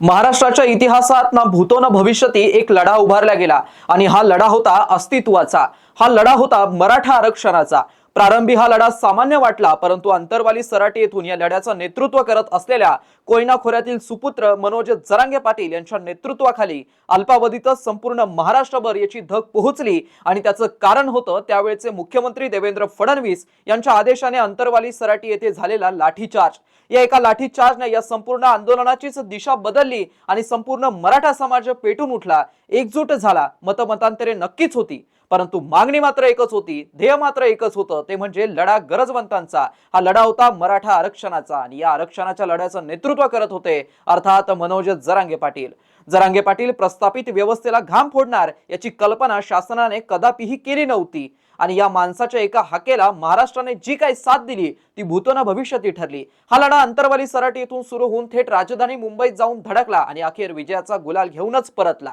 महाराष्ट्राच्या इतिहासात ना भूतो ना भविष्यती एक लढा उभारला गेला. आणि हा लढा होता अस्तित्वाचा. हा लढा होता मराठा आरक्षणाचा. प्रारंभी हा लढा सामान्य वाटला परंतु अंतरवाली सराटी येथून या लढ्याचं नेतृत्व करत असलेल्या कोयना खोऱ्यातील सुपुत्र मनोज जरांगे पाटील यांच्या नेतृत्वाखाली अल्पावधीतच संपूर्ण महाराष्ट्रभर याची धग पोहोचली आणि त्याचं कारण होतं त्यावेळेचे मुख्यमंत्री देवेंद्र फडणवीस यांच्या आदेशाने अंतरवाली सराटी येथे झालेला लाठीचार्ज. या एका लाठीचार्जने या संपूर्ण आंदोलनाचीच दिशा बदलली आणि संपूर्ण मराठा समाज पेटून उठला. एकजूट झाला मतमतांतरे नक्कीच होती परंतु मागणी मात्र एकच होती ध्येय मात्र एकच होतं. ते म्हणजे लढा गरजवंतांचा. हा लढा होता मराठा आरक्षणाचा आणि या आरक्षणाच्या लढ्याचं नेतृत्व करत होते अर्थात मनोज जरांगे पाटील. जरांगे पाटील प्रस्थापित व्यवस्थेला घाम फोडणार याची कल्पना शासनाने कदापिही केली नव्हती. आणि या माणसाच्या एका हाकेला महाराष्ट्राने जी काही साथ दिली ती भूतोना भविष्याती ठरली. हा लढा अंतरवाली सराटी येथून सुरू होऊन थेट राजधानी मुंबईत जाऊन धडकला आणि अखेर विजयाचा गुलाल घेऊनच परतला.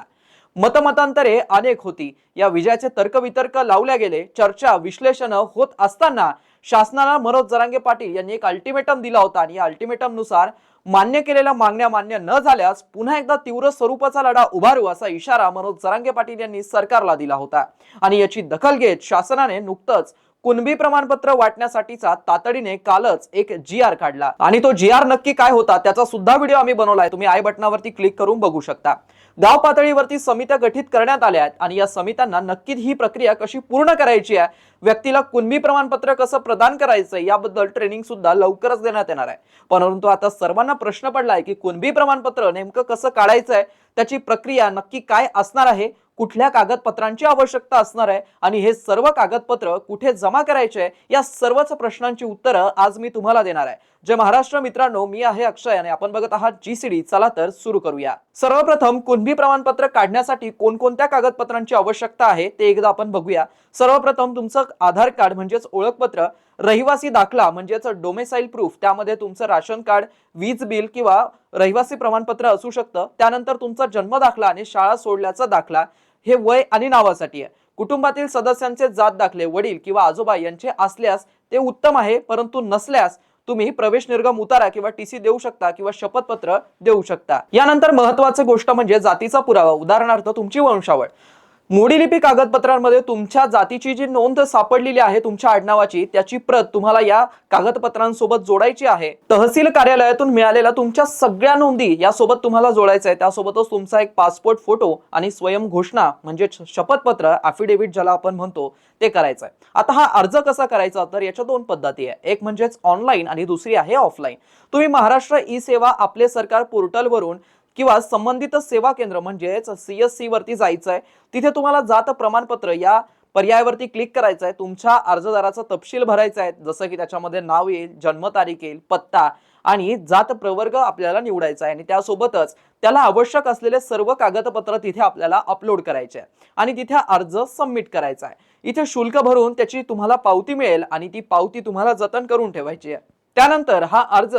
मतमतांतरे अनेक होती. या विजयाचे तर्कवितर्क लावल्या गेले. चर्चा विश्लेषण होत असताना शासनाला मनोज जरांगे पाटील यांनी एक अल्टिमेटम दिला होता आणि या अल्टिमेटमनुसार मान्य केलेल्या मागण्या मान्य न झाल्यास पुन्हा एकदा तीव्र स्वरूपाचा लढा उभारू असा इशारा मनोज जरांगे पाटील यांनी सरकारला दिला होता. आणि याची दखल घेत शासनाने नुकतंच कुणबी प्रमाणपत्र वाटण्यासाठीचा तातडीने कालच एक जी आर काढला. आणि तो जी आर नक्की काय होता त्याचा सुद्धा व्हिडिओ आम्ही बनवलाय. तुम्ही आय बटनावरती क्लिक करून बघू शकता. गाव पातळीवरती समित्या गठीत करण्यात आल्या आहेत आणि या समित्यांना नक्कीच ही प्रक्रिया कशी पूर्ण करायची आहे व्यक्तीला कुणबी प्रमाणपत्र कसं प्रदान करायचं याबद्दल ट्रेनिंग सुद्धा लवकरच देण्यात येणार आहे. परंतु आता सर्वांना प्रश्न पडलाय की कुणबी प्रमाणपत्र नेमकं कसं काढायचं आहे त्याची प्रक्रिया नक्की काय असणार आहे कुठल्या कागदपत्रांची आवश्यकता असणार आहे आणि हे सर्व कागदपत्र कुठे जमा करायचे या सर्वच प्रश्नांची उत्तरं आज मी तुम्हाला देणार आहे. जय महाराष्ट्र मित्रांनो मी आहे अक्षय आणि आपण बघत आहात जी सी डी चला तर सुरू करूया. सर्वप्रथम कुणबी प्रमाणपत्र काढण्यासाठी कोणकोणत्या कागदपत्रांची आवश्यकता आहे ते एकदा आपण बघूया. सर्वप्रथम तुमचं आधार कार्ड म्हणजेच ओळखपत्र रहिवासी दाखला म्हणजेच डोमेसाईल प्रूफ त्यामध्ये तुमचं राशन कार्ड वीज बिल किंवा रहिवासी प्रमाणपत्र असू शकतं. त्यानंतर तुमचा जन्म दाखला आणि शाळा सोडल्याचा दाखला. हे वय आणि नावासाठी आहे. कुटुंबातील सदस्यांचे जात दाखले वडील किंवा आजोबा यांचे असल्यास ते उत्तम आहे परंतु नसल्यास तुम्ही प्रवेश निर्गम उतारा किंवा टीसी देऊ शकता किंवा शपथपत्र देऊ शकता. यानंतर महत्वाची गोष्ट म्हणजे जातीचा पुरावा. उदाहरणार्थ तुमची वंशावळ. मोडी लिपी कागदपत्रांमध्ये तुमच्या जातीची जी नोंद सापडलेली आहे तुमच्या आडनावाची त्याची प्रत तुम्हाला या कागदपत्रांसोबत जोडायची आहे. तहसील कार्यालयातून मिळालेल्या तुमच्या सगळ्या नोंदी यासोबत तुम्हाला जोडायचं आहे. त्यासोबतच तुमचा एक पासपोर्ट फोटो आणि स्वयं घोषणा म्हणजे शपथपत्र अफिडेव्हिट ज्याला आपण म्हणतो ते करायचं आहे. आता हा अर्ज कसा करायचा? तर याच्या दोन पद्धती आहे. एक म्हणजेच ऑनलाईन आणि दुसरी आहे ऑफलाईन तुम्ही महाराष्ट्र ई सेवा आपले सरकार पोर्टलवरून किंवा संबंधित सेवा केंद्र म्हणजेच सीएससी वरती जायचं आहे तिथे तुम्हाला जात प्रमाणपत्र या पर्यायावरती क्लिक करायचं आहे तुमच्या अर्जदाराचा तपशील भरायचा आहे जसं की त्याच्यामध्ये नाव येईल जन्मतारीख येईल पत्ता आणि जात प्रवर्ग आपल्याला निवडायचा आहे. आणि त्यासोबतच त्याला आवश्यक असलेले सर्व कागदपत्र तिथे आपल्याला अपलोड करायचे आहे. आणि तिथे अर्ज सबमिट करायचा आहे. इथे शुल्क भरून त्याची तुम्हाला पावती मिळेल आणि ती पावती तुम्हाला जतन करून ठेवायची आहे. त्यानंतर हा अर्ज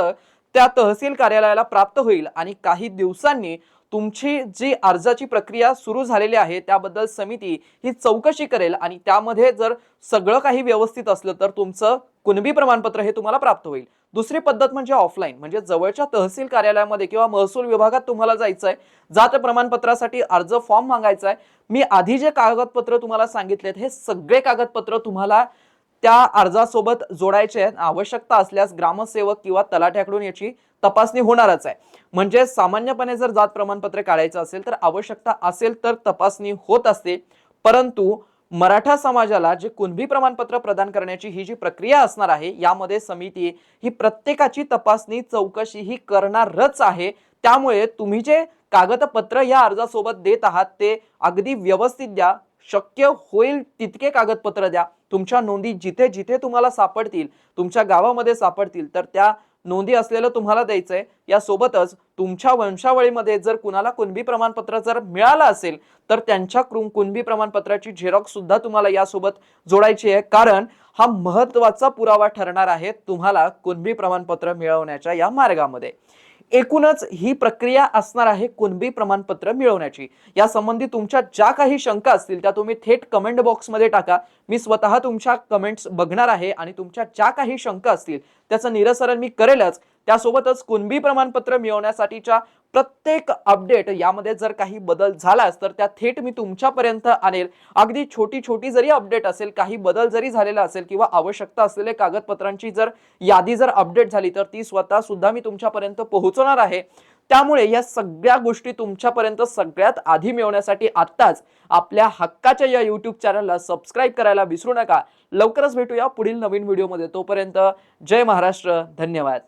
त्या तहसील कार्यालयाला प्राप्त होईल आणि काही दिवसांनी तुमची जी अर्जाची प्रक्रिया सुरू झालेली आहे त्याबद्दल समिती ही चौकशी करेल आणि त्यामध्ये जर सगळं काही व्यवस्थित असलं तर तुमचं कुणबी प्रमाणपत्र हे तुम्हाला प्राप्त होईल. दुसरी पद्धत म्हणजे ऑफलाईन म्हणजे जवळच्या तहसील कार्यालयामध्ये किंवा महसूल विभागात तुम्हाला जायचं आहे जात प्रमाणपत्रासाठी अर्ज फॉर्म मागायचा आहे मी आधी जे कागदपत्र तुम्हाला सांगितलेत हे सगळे कागदपत्र तुम्हाला त्या अर्जासोबत जोडायचे आहेत. आवश्यकता असल्यास ग्रामसेवक किंवा तलाठ्याकडून याची तपासणी होणारच आहे. म्हणजे सामान्यपणे जर जात प्रमाणपत्र काढायचं असेल तर आवश्यकता असेल तर तपासणी होत असते. परंतु मराठा समाजाला जे कुणबी प्रमाणपत्र प्रदान करण्याची ही जी प्रक्रिया असणार आहे यामध्ये समिती ही प्रत्येकाची तपासणी चौकशी ही करणारच आहे. त्यामुळे तुम्ही जे कागदपत्र या अर्जासोबत देत आहात ते अगदी व्यवस्थित द्या. शक्य होईल तितके कागदपत्र द्या. तुमच्या नोंदी जिथे जिथे तुम्हाला सापडतील तुमच्या गावामध्ये सापडतील तर त्या नोंदी असलेलं तुम्हाला द्यायचं आहे यासोबतच तुमच्या वंशावळीमध्ये जर कुणाला कुणबी प्रमाणपत्र जर मिळालं असेल तर त्यांच्या कुणबी प्रमाणपत्राची झेरॉक्स सुद्धा तुम्हाला यासोबत जोडायची आहे. कारण हा महत्त्वाचा पुरावा ठरणार आहे तुम्हाला कुणबी प्रमाणपत्र मिळवण्याच्या या मार्गामध्ये. एकूणच ही प्रक्रिया असणार आहे कुणबी प्रमाणपत्र मिळवण्याची. या संबंधी तुमच्या ज्या काही शंका असतील त्या तुम्ही थेट कमेंट बॉक्समध्ये टाका. मी स्वतः तुमच्या कमेंट्स बघणार आहे आणि तुमच्या ज्या काही शंका असतील त्याचं निरसरण मी करेलच. त्यासोबतच कुणबी प्रमाणपत्र मिळवण्यासाठीच्या प्रत्येक अपडेट यामध्ये जर काही बदल झालाच तर त्या थेट मी तुमच्यापर्यंत आणेल. अगदी छोटी छोटी जरी अपडेट असेल काही बदल जरी झालेला असेल किंवा आवश्यकता असलेले कागदपत्रांची जर यादी जर अपडेट झाली तर ती स्वतः सुद्धा मी तुमच्यापर्यंत पोहोचवणार आहे. त्यामुळे या सगळ्या गोष्टी तुमच्यापर्यंत सगळ्यात आधी मिळवण्यासाठी आत्ताच आपल्या हक्काच्या या युट्यूब चॅनलला सबस्क्राईब करायला विसरू नका. लवकरच भेटूया पुढील नवीन व्हिडिओमध्ये तोपर्यंत जय महाराष्ट्र. धन्यवाद.